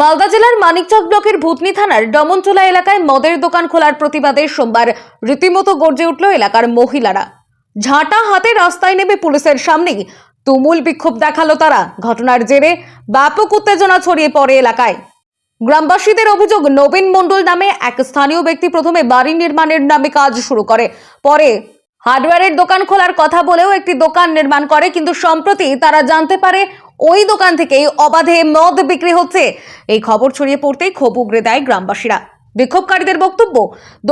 মালদা জেলার মানিকচক ব্লকের ভূতনি থানার ডমনচোলা এলাকায় মদের দোকান খোলার প্রতিবাদে সোমবার রীতিমতো গর্জে উঠল এলাকার মহিলারা। ঝাঁটা হাতে রাস্তায় নেমে পুলিশের সামনেই তুমুল বিক্ষোভ দেখাল তারা। ঘটনার জেরে ব্যাপক উত্তেজনা ছড়িয়ে পড়ে এলাকায়। গ্রামবাসীদের অভিযোগ, নবীন মণ্ডল নামে এক স্থানীয় ব্যক্তি প্রথমে বাড়ি নির্মাণের নামে কাজ শুরু করে। পরে হার্ডওয়্যারের দোকান খোলার কথা বলেও একটি দোকান নির্মাণ করে, কিন্তু সম্প্রতি তারা জানতে পারে ওই দোকান থেকেই অবাধে মদ বিক্রি হচ্ছে। এই খবর ছড়িয়ে পড়তেই ক্ষোভ উগড়ে দেয় গ্রামবাসীরা। বিক্ষোভকারীদের বক্তব্য,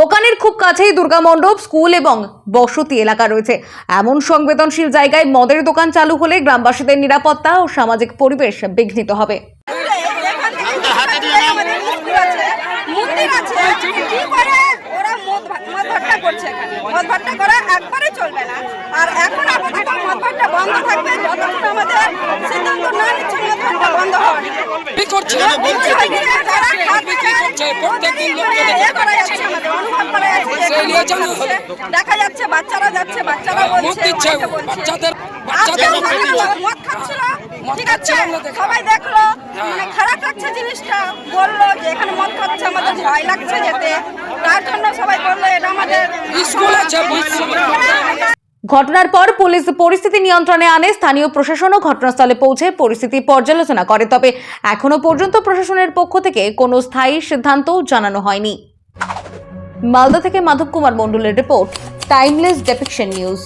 দোকানের খুব কাছেই দুর্গা মণ্ডপ, স্কুল এবং বসতি এলাকা রয়েছে। এমন সংবেদনশীল জায়গায় মদের দোকান চালু হলে গ্রামবাসীদের নিরাপত্তা ও সামাজিক পরিবেশ বিঘ্নিত হবে। আর এখন বন্ধ থাকবে। যতক্ষণ আমাদের সিদ্ধান্ত না নিচ্ছে মদ ভাট্টা বন্ধ হবে কি করছে প্রত্যেকদিন লোককে এ করা যাচ্ছে আমাদের, অনুভব করা যাচ্ছে যে সেই নিয়ে মদ জানা খাচ্ছে। দেখা যাচ্ছে, বাচ্চারা যাচ্ছে, বাচ্চারা বলছে। বাচ্চাদের বাচ্চাদের মদ খাচ্ছিল ঠিক আছে সবাই দেখল মানে খারাপ লাগছে জিনিসটা বলল যে এখানে মদ খাচ্ছে আমাদের ভয় লাগছে যেতে তার জন্য সবাই বলল এটা আমাদের স্কুল আছে ঘটনার পর পুলিশ পরিস্থিতি নিয়ন্ত্রণে আনে, স্থানীয় প্রশাসনও ঘটনাস্থলে পৌঁছে পরিস্থিতি পর্যালোচনা করে। তবে এখনও পর্যন্ত প্রশাসনের পক্ষ থেকে কোনো স্থায়ী সিদ্ধান্তও জানানো হয়নি। মালদা থেকে মাধব কুমার মণ্ডলের রিপোর্ট টাইমলেস ডেপিকশন নিউজ